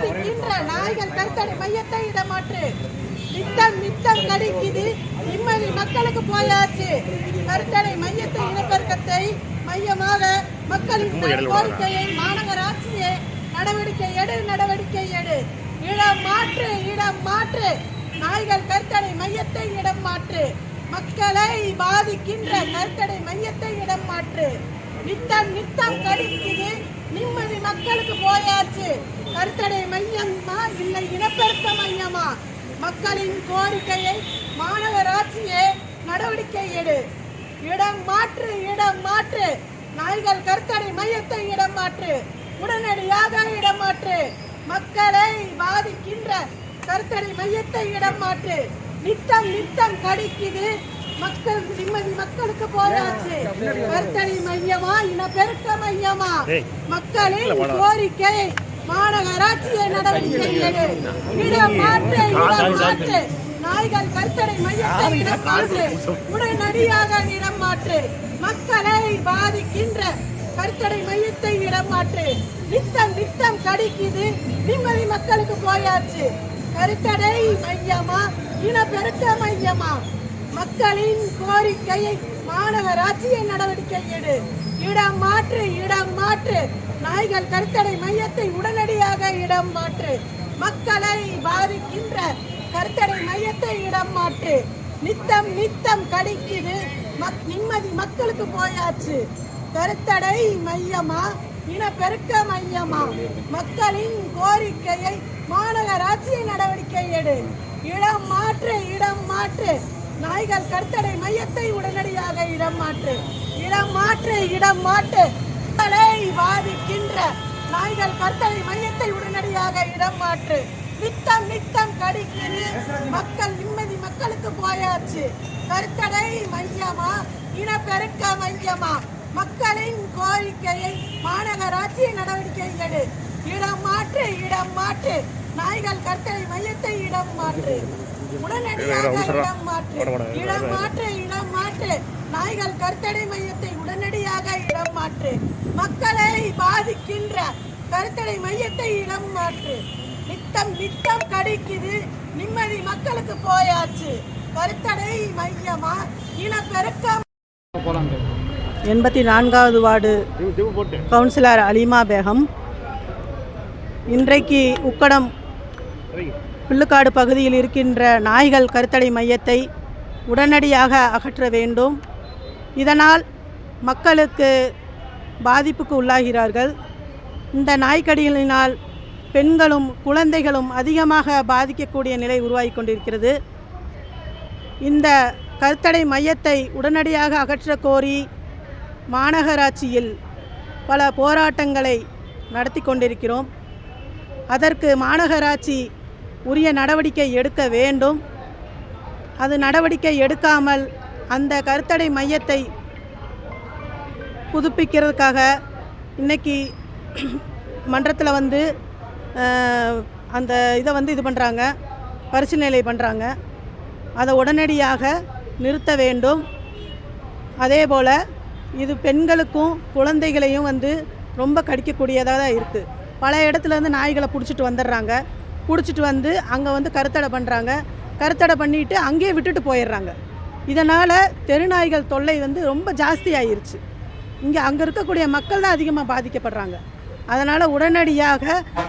பாதிக்கின்ற நாய்கள் கருத்தடை மையத்தை இடமாற்று. நித்தம் நித்தம் கடிக்குது நிம்மதி மக்களுக்கு போயாச்சு. கருத்தடை மையத்தை இனப்பெருக்கத்தை மையமாக மக்களின் கோரிக்கையை மாநகராட்சியே நடவடிக்கை எடு நடவடிக்கை எடு. இடம் மாற்று இடம் மாற்று. நாய்கள் கருத்தடை மையத்தை இடம் மாற்று. மக்களை பாதிக்கின்ற கருத்தடை மையத்தை இடம் மாற்று. நித்தம் நித்தம் கடிக்குது நிம்மதி மக்களுக்கு போயாச்சு. கருத்தடை மையமா இல்லை இனப்பெருக்க மையமா? மக்களின் கோரிக்கையை மாநகராட்சியே நடவடிக்கை எடு. இடம் மாற்று இடம் மாற்று. நாய்கள் கருத்தடை மையத்தை இடம் மாற்று. உடனடியாக இடம் மாற்று. மக்களை பாதிக்கின்ற கருத்தடை மையத்தை இடம் மாற்று. நித்தம் நித்தம் கடிக்குது மக்கள் நிம்மதி மக்களுக்கு போயாச்சு கருத்தடை மையமா இனப்பெருக்க மையமா? மக்களின் கோரிக்கை மாநகராட்சியை நடவடிக்கை இடம் மாற்று இடம் மாற்று. நாய்கள் கருத்தடை மையத்தை இடம் மாற்று. உடனடியாக இடம் மாற்று. மக்களை பாதிக்கின்ற கருத்தடை மையத்தை இடம் மாற்று. நித்தம் நித்தம் கடிக்குது. நிம்மதி மக்களுக்கு போயாச்சு. கருத்தடை மையமா இனப்பெருக்க மையமா? மக்களின் கோரிக்கையை மாநகராட்சிய நடவடிக்கை எடு இடம் மாற்று இடம் மாற்று. நாய்கள் கருத்தடை மையத்தை உடனடியாக இடம் மாற்று. மக்களை பாதிக்கின்ற கருத்தடை மையத்தை இடம் மாற்று. நித்தம் நித்தம் கடிக்குது. மக்- நிம்மதி மக்களுக்கு போயாச்சு. கருத்தடை மையமா? இனப்பெருக்க மையமா? மக்களின் கோரிக்கையை மாநகராட்சிய நடவடிக்கை எடு இடம் மாற்று இடம் மாற்று. நாய்கள் கருத்தடை மையத்தை உடனடியாக இடம் மாற்று. இடம் மாற்று இடம் மாற்று. மக்களை பாதிக்கின்ற நாய்கள் கருத்தடை மையத்தை உடனடியாக இடம் மாற்று. நித்தம் நித்தம் கடிக்குது மக்கள் நிம்மதி மக்களுக்கு போயாச்சு. கருத்தடை மையமா? இனப்பெருக்க மையமா? மக்களின் கோரிக்கையை மாநகராட்சி நடவடிக்கை எடு. இடம் மாற்று இடம் மாற்று நாய்கள் கருத்தடை மையத்தை இடம் மாற்று உடனடியாக இடம் மாற்று இடம் மாற்று இடம் மாற்று நாய்கள் கருத்தடை மையத்தை உடனடியாக இடம் மாற்று மக்களை பாதிக்கின்ற கருத்தடை மையத்தை இடம் மாற்று நித்தம் நித்தம் கடிக்குது. நிம்மதி மக்களுக்கு போயாச்சு. கருத்தடை மையமா? இனப்பெருக்கம் எண்பத்தி நான்காவது வார்டு கவுன்சிலர் அலிமா பேகம். இன்றைக்கு உக்கடம் பிள்ளுக்காடு பகுதியில் இருக்கின்ற நாய்கள் கருத்தடை மையத்தை உடனடியாக அகற்ற வேண்டும். இதனால் மக்களுக்கு பாதிப்புக்கு உள்ளாகிறார்கள். இந்த நாய்க்கடிகளினால் பெண்களும் குழந்தைகளும் அதிகமாக பாதிக்கக்கூடிய நிலை உருவாகி கொண்டிருக்கிறது. இந்த கருத்தடை மையத்தை உடனடியாக அகற்ற கோரி மாநகராட்சியில் பல போராட்டங்களை நடத்தி கொண்டிருக்கிறோம். அதற்கு மாநகராட்சி உரிய நடவடிக்கை எடுக்க வேண்டும். அது நடவடிக்கை எடுக்காமல் அந்த கருத்தடை மையத்தை புதுப்பிக்கிறதுக்காக இன்னைக்கு மன்றத்தில் வந்து அந்த இதை வந்து இது பண்ணுறாங்க பரிசீலனை பண்ணுறாங்க அதை உடனடியாக நிறுத்த வேண்டும். அதே போல் இது பெண்களுக்கும் குழந்தைகளையும் வந்து ரொம்ப கடிக்கக்கூடியதாக தான் இருக்குது பல இடத்துலேருந்து நாய்களை பிடிச்சிட்டு வந்துடுறாங்க. பிடிச்சிட்டு வந்து அங்கே வந்து கருத்தடை பண்ணுறாங்க கருத்தடை பண்ணிட்டு அங்கேயே விட்டுட்டு போயிடுறாங்க. இதனால் தெருநாய்கள் தொல்லை வந்து ரொம்ப ஜாஸ்தி ஆயிருச்சு. இங்கே அங்கே இருக்கக்கூடிய மக்கள் தான் அதிகமாக பாதிக்கப்படுறாங்க. அதனால் உடனடியாக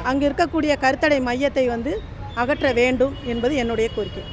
அங்கே இருக்கக்கூடிய கருத்தடை மையத்தை வந்து அகற்ற வேண்டும் என்பது என்னுடைய கோரிக்கை.